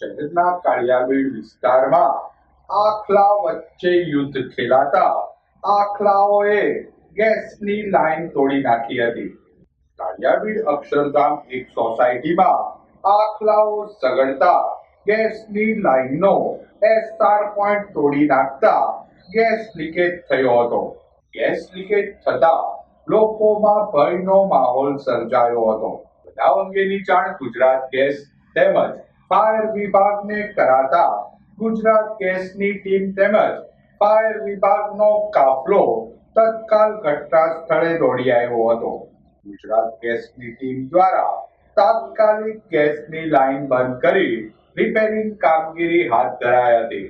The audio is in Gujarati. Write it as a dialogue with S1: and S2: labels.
S1: શહેરના કાળિયાબીડ વિસ્તારમાં આખલા વચ્ચે યુદ્ધ ખેલાતા આખલાઓએ ગેસની લાઈન તોડી નાખી હતી. કાળિયાબીડ અક્ષરધામ એક સોસાયટીમાં આખલાઓ સગડતા ગેસની લાઈનનો એસ્ટાર પોઈન્ટ તોડી નાખતા ગેસ લીકેજ થયો હતો. ગેસ લીકેજ થતા લોકોમાં ભયનો માહોલ સર્જાયો હતો. બનાવ અંગેની જાણ ગુજરાત ગેસ તેમજ ફાયર વિભાગને કરાતા ગુજરાત ગેસની ટીમ તેમજ ફાયર વિભાગનો કાફલો તત્કાલ ઘટના સ્થળે દોડી આવ્યો હતો. ગુજરાત ગેસની ટીમ દ્વારા તાત્કાલિક ગેસની લાઈન બંધ કરી રિપેરિંગ કામગીરી હાથ ધરાઈ હતી.